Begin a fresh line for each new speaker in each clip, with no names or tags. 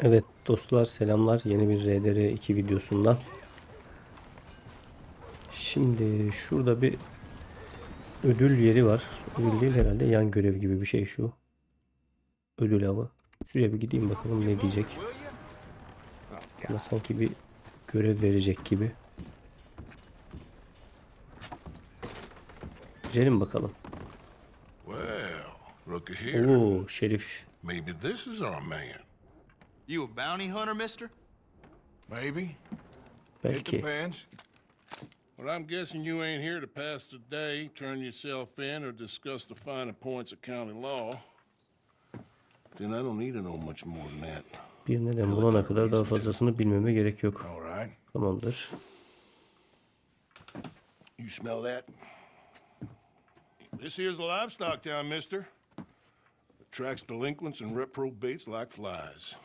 Evet dostlar selamlar yeni bir RDR2 videosundan. Şimdi şurada bir ödül yeri var. Ödül değil herhalde yan görev gibi bir şey şu. Ödül avı. Şuraya bir gideyim bakalım ne diyecek. Bana sanki bir görev verecek gibi. Gidelim bakalım. Oo Şerif.
Maybe this is our man.
You a bounty hunter, mister?
Maybe. It
Belki.
depends.
Well, I'm guessing you ain't here to pass the day, turn yourself in, or discuss the finer points of county law. Then I don't need to know much more than that.
Bir neden bulana kadar daha fazlasını bilmeme gerek yok.
All right.
Tamamdır.
You smell that? This here's a livestock town, mister. Attracts delinquents and reprobates like flies.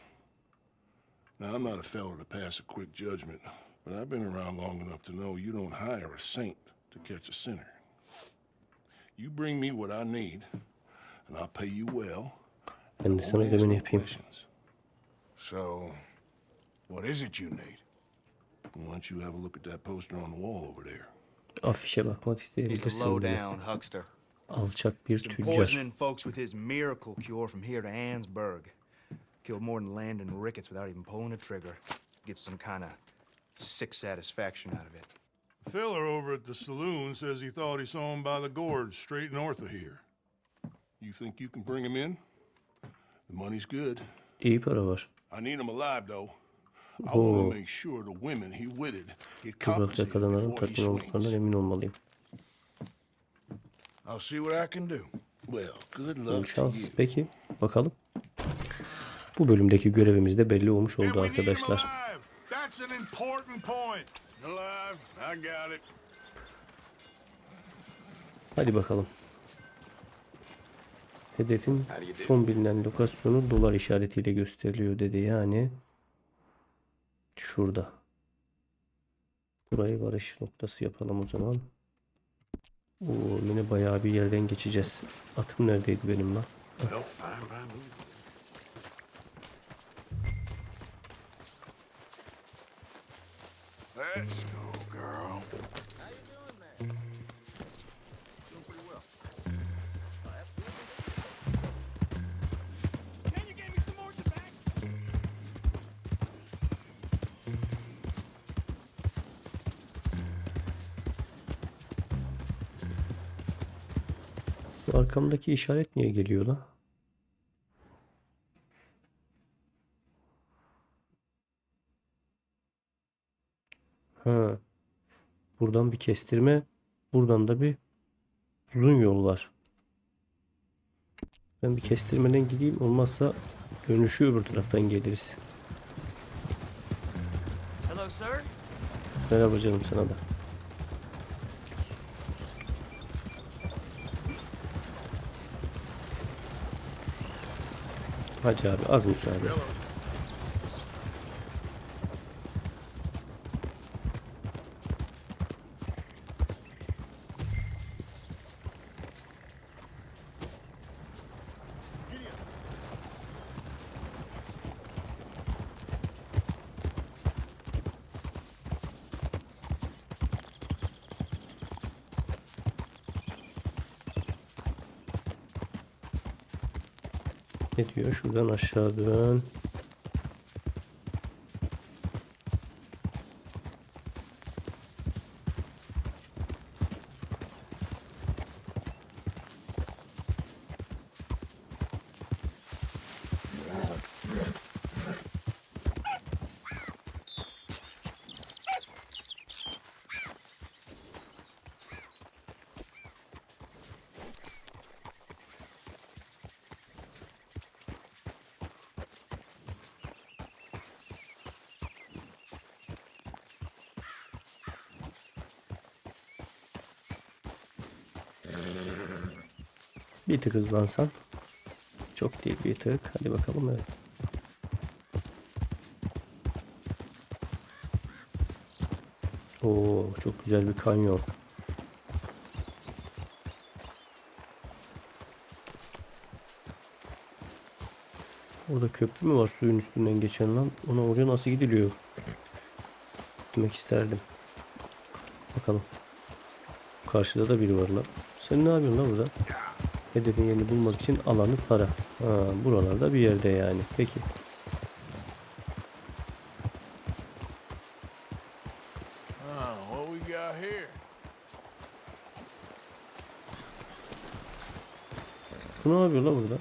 Now, I'm not a feller to pass a quick judgment, but I've been around long enough to know you don't hire a saint to catch a sinner. You bring me what I need, and I'll pay you well.
Ben de
I
sana
won't ask
ödemeni yapayım.
So, what is it you need?
Why don't you have a look at that poster on the wall over there?
Afişe bakmak
He's a
isteyebilirsin
low
diye.
down huckster.
Alçak bir
Been
tüccar.
poisoning folks with his miracle cure from here to Annsburg. Killed more than Landon Ricketts without even pulling a trigger. Gets some kind of sick satisfaction out of it.
Filler over at the saloon says he thought he saw him by the gorge straight north of here. You think you can bring him in? The money's good.
İyi para var.
I need him alive, though. I want to make sure the women he witted get
Toprak
compensated
yakalanların
before he
tatmin olduklarından
swings.
emin olmalıyım.
I'll see what I can do.
Well, good luck to
şans.
you.
Peki bakalım. Bu bölümdeki görevimiz de belli olmuş oldu arkadaşlar. Hadi bakalım. Hedefin son bilinen lokasyonu dolar işaretiyle gösteriliyor dedi. Yani şurada. Burayı varış noktası yapalım o zaman. Oo, yine bayağı bir yerden geçeceğiz. Atım neredeydi benim lan?
Well, me. Let's go, girl.
Arkamdaki işaret niye geliyor lan? Ha. Buradan bir kestirme, buradan da bir uzun yol var. Ben bir kestirmeden gideyim, olmazsa dönüşü öbür taraftan geliriz.
Hello, sir.
Merhaba canım sana da. Hacı abi az müsaade. Ne? Şuradan aşağı dön. Bir tık hızlansan. Çok değil bir tık. Hadi bakalım evet. Oo çok güzel bir kanyon. Orada köprü mü var suyun üstünden geçen lan? Ona oraya nasıl gidiliyor? Gitmek isterdim. Bakalım. Karşıda da biri var lan. Sen ne yapıyorsun lan burada? Hedefin yerini bulmak için alanı tara. Ha, buralarda bir yerde yani. Peki.
Oh, here?
Bu ne yapıyor lan burada?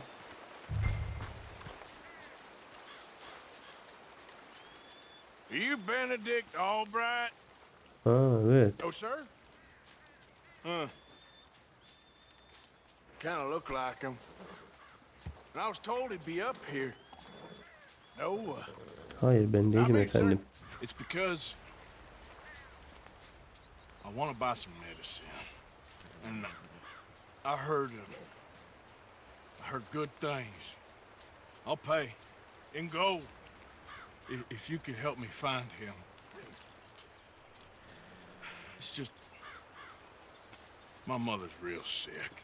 You Benedict Albright?
Ha evet.
No, sir. Huh. Kind of look like him. And I was told he'd be up here. No, uh,
Hayır ben değilim
I mean,
efendim.
it's because I want to buy some medicine, and uh, I heard uh, I heard good things. I'll pay in gold if, if you could help me find him. It's just my mother's real sick.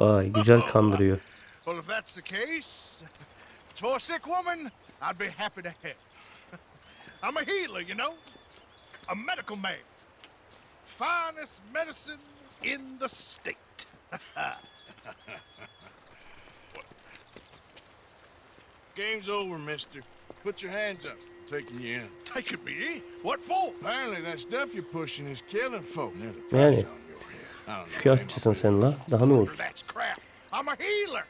Vay güzel kandırıyor.
Well, if that's the case, for a sick woman, I'd be happy to help. I'm a healer, you know, a medical man. Finest medicine in the state.
Game's over, mister. Put your hands up. I'm taking you in.
Taking me in? What for?
Apparently that stuff you're pushing is killing folk. There's a price on your head.
Şikayetçisin sen la. Daha ne olsun?
That's crap. I'm a healer.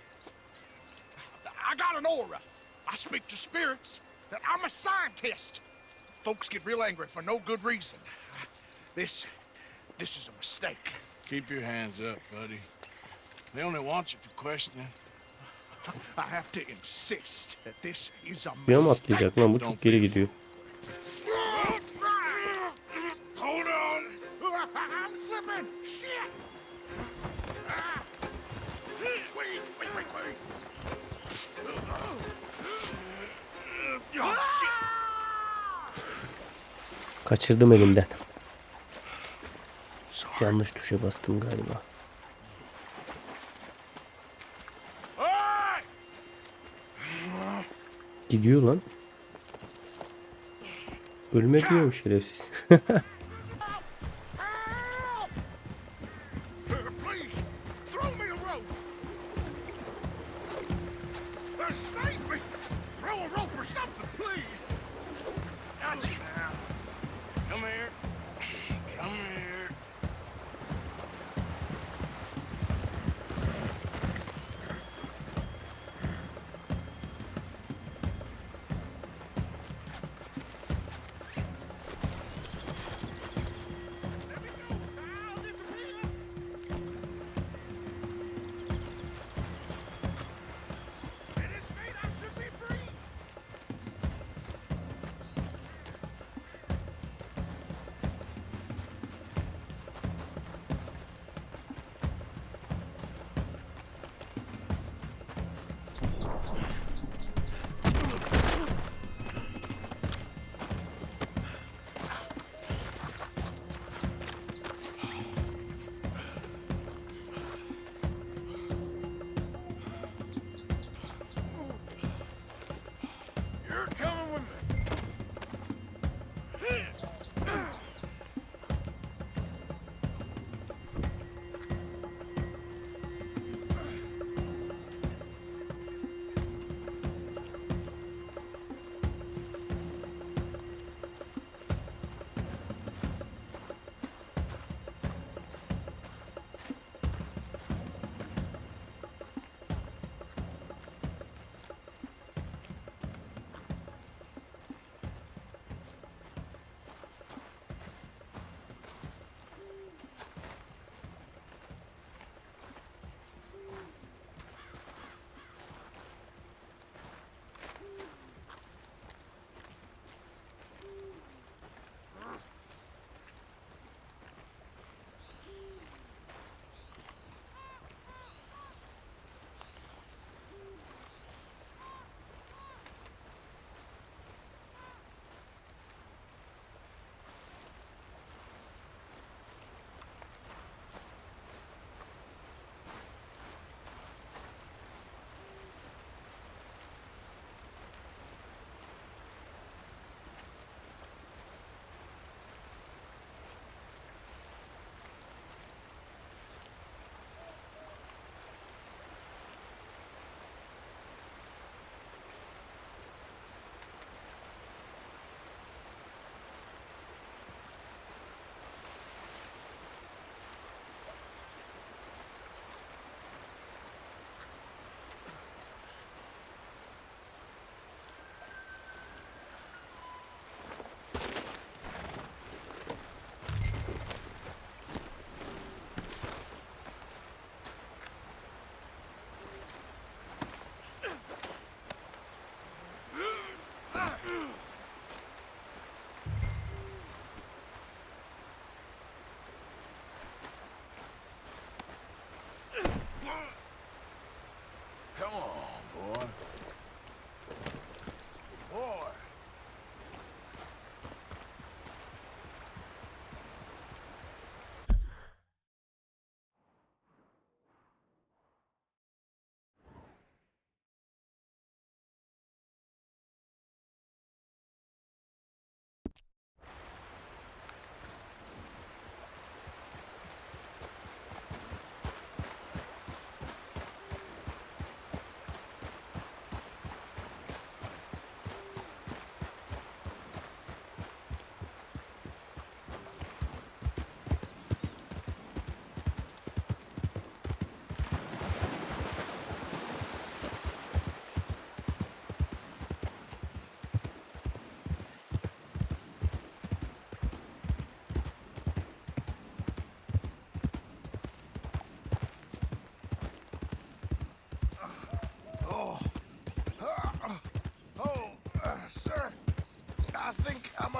I got an aura. I speak to spirits. I'm a scientist. Folks get real angry for no good reason. This, this is a mistake.
Keep your hands up, buddy. They only want you for questioning.
I have to insist that this is a
Suya mı
mistake.
atlayacak lan? Bu çok geri gidiyor.
Hold on. I'm slipping.
Kaçırdım elimden. Yanlış tuşa bastım galiba. Gidiyor lan. Ölme diyor o şerefsiz.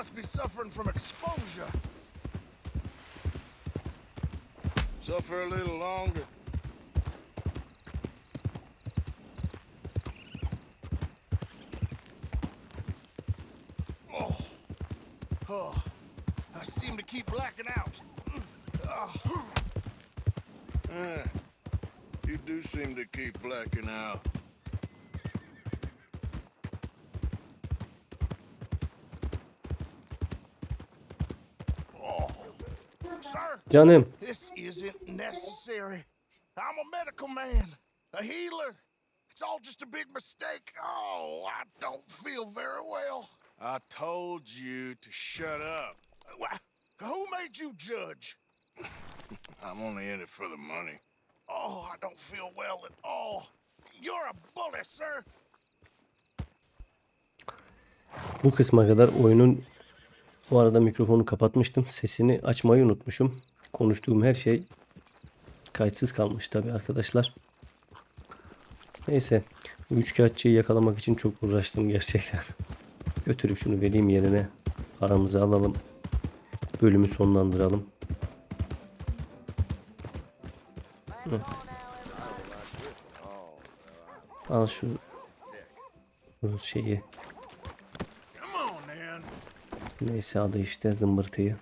must be suffering from exposure.
Suffer a little longer.
Oh, oh. I seem to keep blacking out.
Eh, you do seem to keep blacking out.
Canım.
this isn't necessary. I'm a medical man, a healer. It's all just a big mistake. Oh, I don't feel very well.
I told you to shut up.
Who made you judge?
I'm only in it for the money.
Oh, I don't feel well at all. You're a bully, sir.
Bu kısma kadar oyunun bu arada mikrofonu kapatmıştım. Sesini açmayı unutmuşum. Konuştuğum her şey kayıtsız kalmış tabi arkadaşlar. Neyse. Bu üçkağıtçıyı yakalamak için çok uğraştım gerçekten. Götürüp şunu vereyim yerine. Paramızı alalım. Bölümü sonlandıralım. Evet. Al şu, şeyi. Neyse adı işte zımbırtıyı.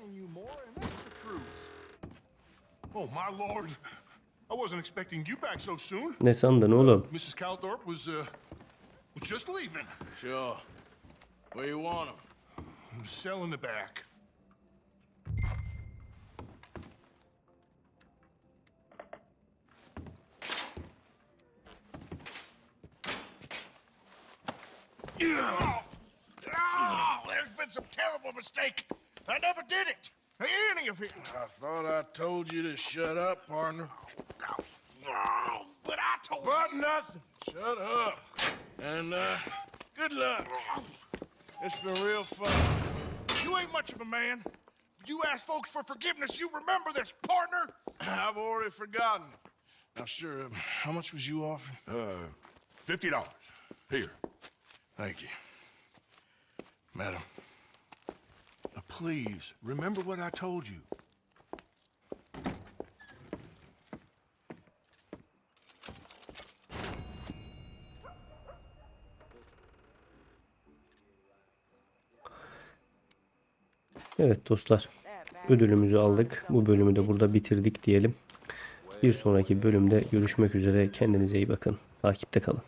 Don't you more, and that's the truth.
Oh, my lord. I wasn't expecting you back so soon.
Ne sandın oğlum?
Uh, Mrs. Calthorpe was, uh, was just leaving.
Sure. Where you want him?
Cell in the back.
Oh, there's been some terrible mistake. I never did it. Any of it.
I thought I told you to shut up, partner.
Oh, but I told you.
But nothing. Shut up. And, uh, good luck. It's been real fun.
you, you ain't much of a man. You ask folks for forgiveness, you remember this, partner.
I've already forgotten. Now, sure, um, how much was you offering?
Uh, fifty dollars. Here.
Thank you. Madam.
Please, remember what I told you.
Evet dostlar. Ödülümüzü aldık. Bu bölümü de burada bitirdik diyelim. Bir sonraki bölümde görüşmek üzere. Kendinize iyi bakın. Takipte kalın.